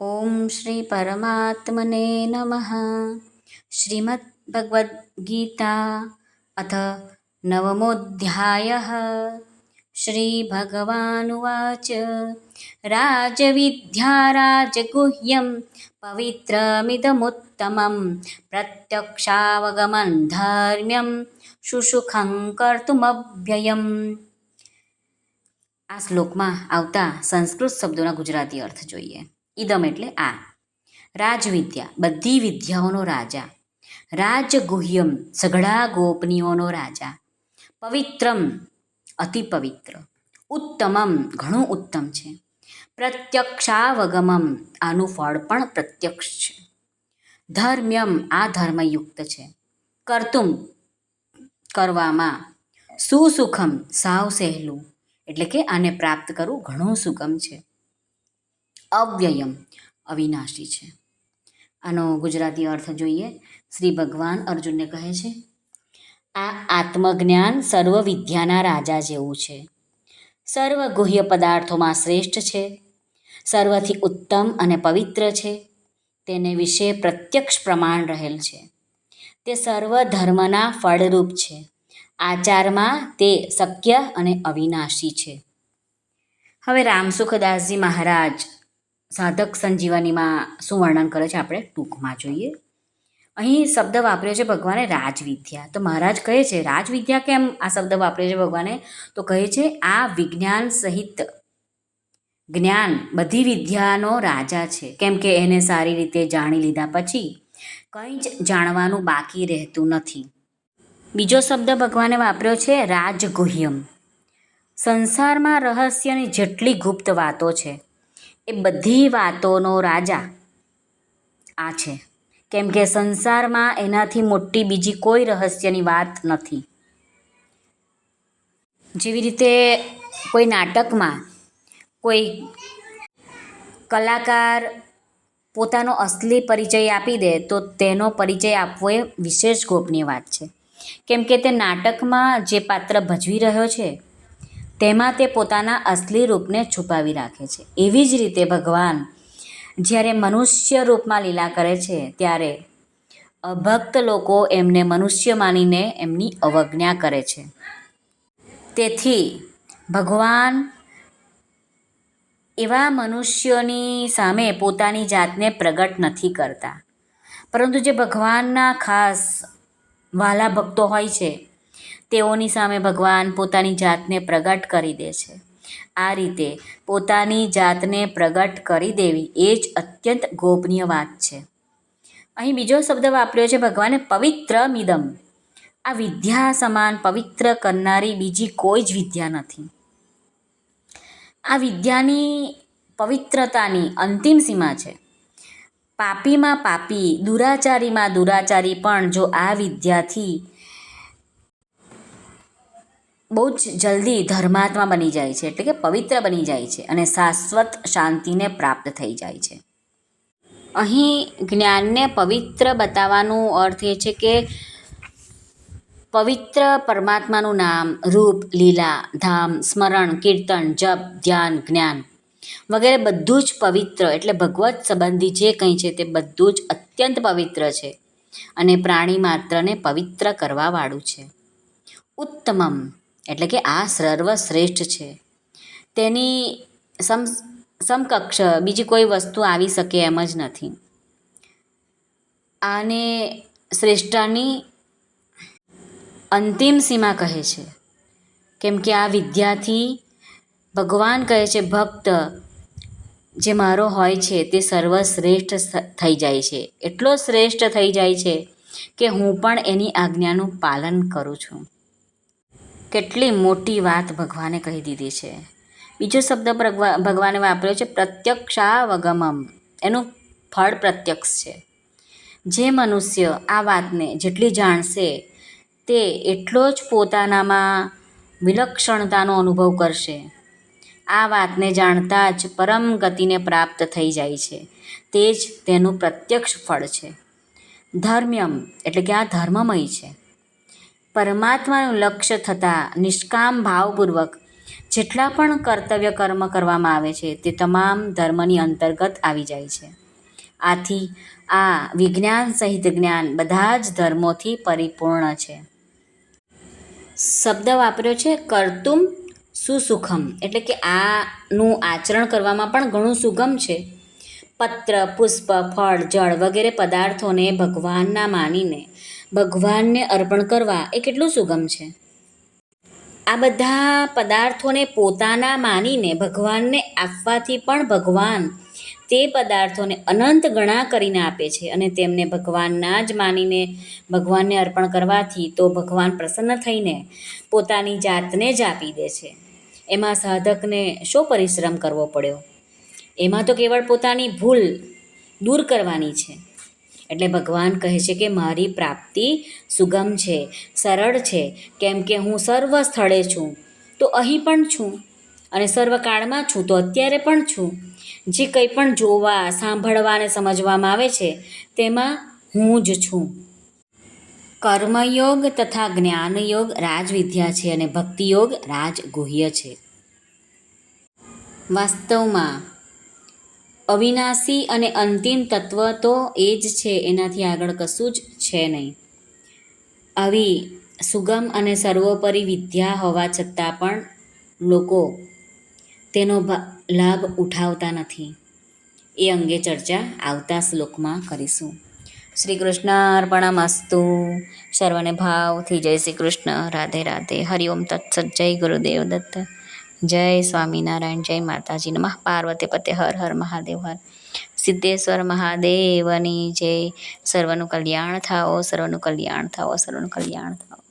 ॐ श्रीपरमात्मने नमः श्रीमद्भगवद्गीता अथ नवमोऽध्यायः श्रीभगवानुवाच राजविद्या राजगुह्यं पवित्रमिदमुत्तमं प्रत्यक्षावगमन् धर्म्यं शुशुखं કર્તુમવ્યયમ આ શ્લોકમાં આવતા સંસ્કૃત શબ્દોના ગુજરાતી અર્થ જોઈએ ઈદમ એટલે આ. રાજવિદ્યા, બધી વિદ્યાઓનો રાજા. રાજગુહ્યમ, સઘળા ગોપનીઓનો રાજા. પવિત્રમ, અતિ પવિત્ર. ઉત્તમમ, ઘણું ઉત્તમ છે. પ્રત્યક્ષાવગમમ, આનું ફળ પણ પ્રત્યક્ષ છે. ધર્મ્યમ, આ ધર્મયુક્ત છે. કર્તુમ, કરવામાં. સુસુખમ, સાવ સહેલું. એટલે કે આને પ્રાપ્ત કરવું ઘણું સુગમ છે. અવ્યયમ અવિનાશી છે. આનો ગુજરાતી અર્થ જોઈએ. શ્રી ભગવાન અર્જુનને કહે છે, આ આત્મજ્ઞાન સર્વ વિદ્યાના રાજા જેવું છે. સર્વ ગુહ્ય પદાર્થોમાં શ્રેષ્ઠ છે. સર્વથી ઉત્તમ અને પવિત્ર છે. તેને વિશે પ્રત્યક્ષ પ્રમાણ રહેલ છે. તે સર્વ ધર્મના ફળરૂપ છે. આચારમાં તે શક્ય અને અવિનાશી છે. હવે રામસુખદાસજી મહારાજ સાધક સંજીવનીમાં શું વર્ણન કરે છે આપણે? ટૂંકમાં જોઈએ. અહીં શબ્દ વાપર્યો છે ભગવાને રાજવિદ્યા. તો મહારાજ કહે છે, રાજવિદ્યા કેમ આ શબ્દ વાપર્યો છે ભગવાને? તો કહે છે, આ વિજ્ઞાન સહિત જ્ઞાન બધી વિદ્યાનો રાજા છે. કેમ કે એને સારી રીતે જાણી લીધા પછી કંઈ જ જાણવાનું બાકી રહેતું નથી. બીજો શબ્દ ભગવાને વાપર્યો છે, રાજગુહ્યમ. સંસારમાં રહસ્યની જેટલી ગુપ્ત વાતો છે એ બધી વાતોનો રાજા આ છે. કેમ કે સંસારમાં એનાથી મોટી બીજી કોઈ રહસ્યની વાત નથી. જેવી રીતે કોઈ નાટકમાં કોઈ કલાકાર પોતાનો અસલી પરિચય આપી દે, તો તેનો પરિચય આપવો એ વિશેષ ગોપનીય વાત છે. કેમ કે તે નાટકમાં જે પાત્ર ભજવી રહ્યો છે તેમાં તે પોતાના અસલી રૂપને છુપાવી રાખે છે. એવી જ રીતે ભગવાન જ્યારે મનુષ્ય રૂપમાં લીલા કરે છે, ત્યારે અભક્ત લોકો એમને મનુષ્ય માનીને એમની અવજ્ઞા કરે છે. તેથી ભગવાન એવા મનુષ્યોની સામે પોતાની જાતને પ્રગટ નથી કરતા. પરંતુ જે ભગવાનના ખાસ વાલા ભક્તો હોય છે તેઓની સામે ભગવાન પોતાની જાતને પ્રગટ કરી દે છે. આ રીતે પોતાની જાતને પ્રગટ કરી દેવી એ જ અત્યંત ગોપનીય વાત છે. અહીં બીજો શબ્દ વાપર્યો છે ભગવાને પવિત્ર મિદમ આ વિદ્યા સમાન પવિત્ર કરનારી બીજી કોઈ જ વિદ્યા નથી. આ વિદ્યાની પવિત્રતાની અંતિમ સીમા છે. પાપીમાં પાપી, દુરાચારીમાં દુરાચારી પણ જો આ વિદ્યાથી બહુ જ જલ્દી ધર્માત્મા બની જાય છે, એટલે કે પવિત્ર બની જાય છે અને શાશ્વત શાંતિને પ્રાપ્ત થઈ જાય છે. અહીં જ્ઞાનને પવિત્ર બતાવવાનું અર્થ એ છે કે પવિત્ર પરમાત્માનું નામ, રૂપ, લીલા, ધામ, સ્મરણ, કીર્તન, જપ, ધ્યાન, જ્ઞાન વગેરે બધું જ પવિત્ર, એટલે ભગવત સંબંધી જે કંઈ છે તે બધું જ અત્યંત પવિત્ર છે અને પ્રાણી માત્રને પવિત્ર કરવાવાળું છે. ઉત્તમમ એટલે કે આ સર્વશ્રેષ્ઠ છે. તેની સમ, સમકક્ષ બીજી કોઈ વસ્તુ આવી શકે એમ જ નથી. આને શ્રેષ્ઠની અંતિમ સીમા કહે છે. કેમ કે આ વિદ્યાથી ભગવાન કહે છે, ભક્ત, જે મારો હોય છે, તે સર્વશ્રેષ્ઠ થઈ જાય છે. એટલો શ્રેષ્ઠ થઈ જાય છે કે હું પણ એની આજ્ઞાનું પાલન કરું છું. કેટલી મોટી વાત ભગવાને કહી દીધી છે. બીજો શબ્દ ભગવાને વાપર્યો છે, પ્રત્યક્ષાવગમમ. એનું ફળ પ્રત્યક્ષ છે. જે મનુષ્ય આ વાતને જેટલી જાણશે, તે એટલો જ પોતાનામાં વિલક્ષણતાનો અનુભવ કરશે. આ વાતને જાણતા જ પરમ ગતિને પ્રાપ્ત થઈ જાય છે. તે જ તેનું પ્રત્યક્ષ ફળ છે. ધર્મ્યમ, એટલે કે આ ધર્મમય છે. પરમાત્માનું લક્ષ્ય થતાં નિષ્કામ ભાવપૂર્વક જેટલા પણ કર્તવ્ય કર્મ કરવામાં આવે છે, તે તમામ ધર્મની અંતર્ગત આવી જાય છે. આથી આ વિજ્ઞાન સહિત જ્ઞાન બધા જ ધર્મોથી પરિપૂર્ણ છે. શબ્દ વાપર્યો છે કર્તુમ સુસુખમ, એટલે કે આનું આચરણ કરવામાં પણ ઘણું સુગમ છે. પત્ર, પુષ્પ, ફળ, જળ વગેરે પદાર્થોને ભગવાનના માનીને ભગવાનને અર્પણ કરવા એ કેટલું સુગમ છે? આ બધા પદાર્થોને પોતાના માનીને ભગવાનને આપવાથી પણ ભગવાન તે પદાર્થોને અનંત ગણા કરીને આપે છે અને તેમને ભગવાનના જ માનીને ભગવાનને અર્પણ કરવાથી તો ભગવાન પ્રસન્ન થઈને પોતાની જાતને જ આપી દે છે. એમાં સાધકને શો પરિશ્રમ કરવો પડ્યો? એમાં તો કેવળ પોતાની ભૂલ દૂર કરવાની છે. એટલે ભગવાન કહે છે કે મારી પ્રાપ્તિ સુગમ છે, સરળ છે, કેમ કે હું સર્વ સ્થળે છું. તો અહીં પણ છું અને સર્વકાળમાં છું, તો અત્યારે પણ છું. જે કંઈ પણ જોવા, સાંભળવા અને સમજવામાં આવે છે, તેમાં હું જ છું. કર્મયોગ તથા જ્ઞાનયોગ રાજવિદ્યા છે અને ભક્તિયોગ રાજગુહ્ય છે. વાસ્તવમાં અવિનાશી અને અંતિમ તત્વ તો એ જ છે, એનાથી આગળ કશું જ છે નહીં. આવી સુગમ અને સર્વોપરી વિદ્યા હોવા છતાં પણ લોકો તેનો લાભ ઉઠાવતા નથી. એ અંગે ચર્ચા આવતા શ્લોકમાં કરીશું. શ્રી કૃષ્ણ અર્પણમસ્તુ સર્વને ભાવથી જય શ્રી કૃષ્ણ રાધે રાધે. હરિઓમ તત્સત જય ગુરુદેવ દત્ત. જય સ્વામિનારાયણ, જય માતાજી નમઃ. પાર્વતી પતે, હર હર મહાદેવ, હર. સિદ્ધેશ્વર મહાદેવની જય. સર્વનું કલ્યાણ થાઓ, સર્વનું કલ્યાણ થાઓ, સર્વનું કલ્યાણ થાઓ.